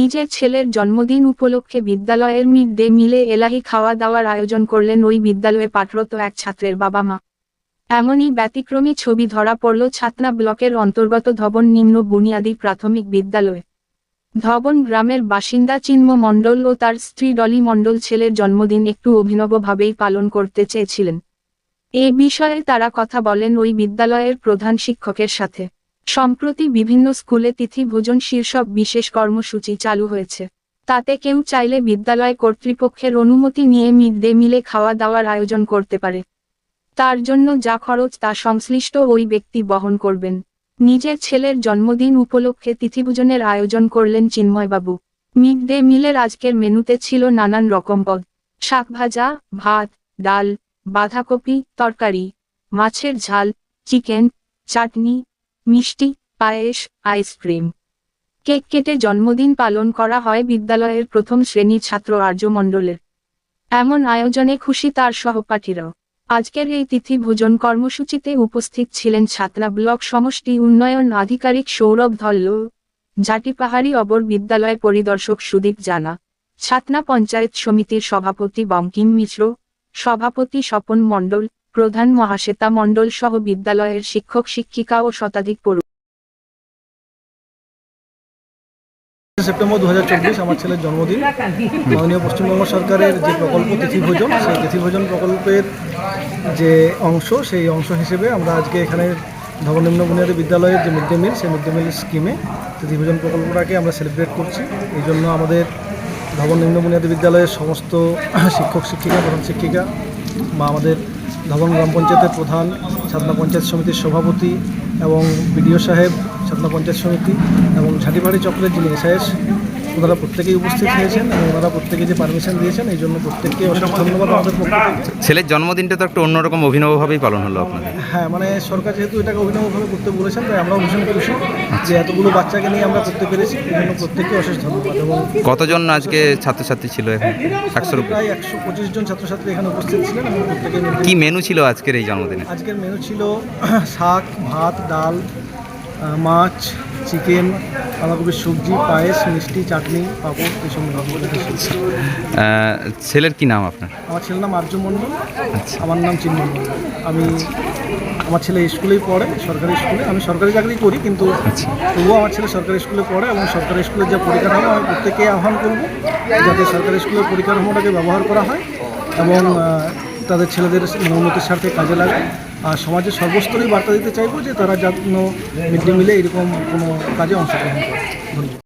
নিজের ছেলের জন্মদিন উপলক্ষে বিদ্যালয়ের মিড ডে মিলে এলাহি খাওয়া দাওয়ার আয়োজন করলেন ওই বিদ্যালয়ে পাঠরত এক ছাত্রের বাবা মা। এমনই ব্যতিক্রমী ছবি ধরা পড়ল ছাতনা ব্লকের অন্তর্গত ধবন নিম্ন বুনিয়াদী প্রাথমিক বিদ্যালয়ে। ধবন গ্রামের বাসিন্দা চিন্ম মণ্ডল ও তার স্ত্রী ডলি মণ্ডল ছেলের জন্মদিন একটু অভিনবভাবেই পালন করতে চেয়েছিলেন। এ বিষয়ে তারা কথা বলেন ওই বিদ্যালয়ের প্রধান শিক্ষকের সাথে। সম্প্রতি বিভিন্ন স্কুলে তিথি ভোজন শীর্ষক বিশেষ কর্মসূচি চালু হয়েছে। তাতে কেউ চাইলে বিদ্যালয় কর্তৃপক্ষের অনুমতি নিয়ে মিড ডে মিলে খাওয়া দাওয়ার আয়োজন করতে পারে। তার জন্য যা খরচ তা সংশ্লিষ্ট ওই ব্যক্তি বহন করবেন। নিজের ছেলের জন্মদিন উপলক্ষে তিথিভোজনের আয়োজন করলেন চিন্ময়বাবু। মিড ডে মিলের আজকের মেনুতে ছিল নানান রকম পদ। শাকভাজা ভাত, ডাল, বাঁধাকপি, তরকারি, মাছের ঝাল, চিকেন, চাটনি মিষ্টি, পায়েস, আইসক্রিম। কেক কেটে জন্মদিন পালন করা হয় বিদ্যালয়ের প্রথম শ্রেণির ছাত্র আর্য মণ্ডলের এমন আয়োজনে খুশি তার সহপাঠীরাও। আজকের এই তিথি ভোজন কর্মসূচিতে উপস্থিত ছিলেন ছাত্রা ব্লক সমষ্টি উন্নয়ন আধিকারিক সৌরভ ধল্ল জাটিপাহাড়ি অবর বিদ্যালয় পরিদর্শক সুদীপ জানা ছাতনা পঞ্চায়েত সমিতির সভাপতি বঙ্কিম মিশ্র, সভাপতি স্বপন মণ্ডল প্রধান মহাশ্বেতা মণ্ডল সহ বিদ্যালয়ের শিক্ষক, শিক্ষিকা ও শতাধিক পড়ু সেপ্টেম্বর দু আমার ছেলের জন্মদিন। মাননীয় পশ্চিমবঙ্গ সরকারের যে প্রকল্প তিথিভোজন সেই তিথিভোজন প্রকল্পের যে অংশ, সেই অংশ হিসেবে আমরা আজকে এখানে ধবনিম্ন বুনিয়াদী বিদ্যালয়ের যে মিড ডে মিল, সেই মিড ডে মিল স্কিমে তিথিভোজন প্রকল্পটাকে আমরা সেলিব্রেট করছি। এই জন্য আমাদের ধবন নিম্ন বুনিয়াদী বিদ্যালয়ের সমস্ত শিক্ষক, শিক্ষিকা, প্রধান শিক্ষিকা বা আমাদের ধবন গ্রাম পঞ্চায়েতের প্রধান ছাতনা পঞ্চায়েত সমিতির সভাপতি এবং বিডিও সাহেব ছাতনা পঞ্চায়েত সমিতি এবং ঝাঁটিবাড়ি চক্রের যিনি এসআইএস ওনারা প্রত্যেকেই উপস্থিত হয়েছেন এবং ওনারা প্রত্যেকে যে পারমিশন দিয়েছেন এই জন্য প্রত্যেককে অশেষ ধন্যবাদ আমাদের পক্ষ থেকে। ছেলের জন্মদিনটা তো একটা অন্যরকম অভিনবভাবেই পালন হলো আপনাদের। হ্যাঁ মানে সরকার যেহেতু এটাকে অভিনবভাবে করতে বলেছেন তাই আমরাও ভীষণ খুশি যে এতগুলো বাচ্চাকে নিয়ে আমরা করতে পেরেছি এই জন্য প্রত্যেককে অশেষ ধন্যবাদ। এবং কতজন আজকে ছাত্রছাত্রী ছিল এখন? একশো প্রায় একশো পঁচিশ জন ছাত্রছাত্রী এখানে উপস্থিত ছিলেন এবং প্রত্যেকে কি মেনু ছিল আজকের এই জন্মদিনে? আজকের মেনু ছিল শাক ভাত ডাল মাছ চিকেন বাঁধাকপির সবজি পায়েস মিষ্টি চাটনি পাঁপড় মেনু ছেলের কি নাম আপনার? আমার ছেলের নাম আর্য মণ্ডল। আচ্ছা। আমার নাম চিন্ময় মণ্ডল। আমি আমার ছেলে স্কুলেই পড়ে সরকারি স্কুলে। আমি সরকারি চাকরি করি কিন্তু তবুও আমার ছেলে সরকারি স্কুলে পড়ে এবং সরকারি স্কুলের যে পরিকাঠামো আমি প্রত্যেককে আহ্বান করব যাতে সরকারি স্কুলের পরিকাঠামোটাকে ব্যবহার করা হয় এবং তাদের ছেলেদের উন্নতির স্বার্থে কাজে লাগায়। সমাজের সর্বস্তরেই বার্তা দিতে চাইব যে তারা যেন মিড ডে মিলে এরকম কোনো কাজে অংশগ্রহণ করে। ধন্যবাদ।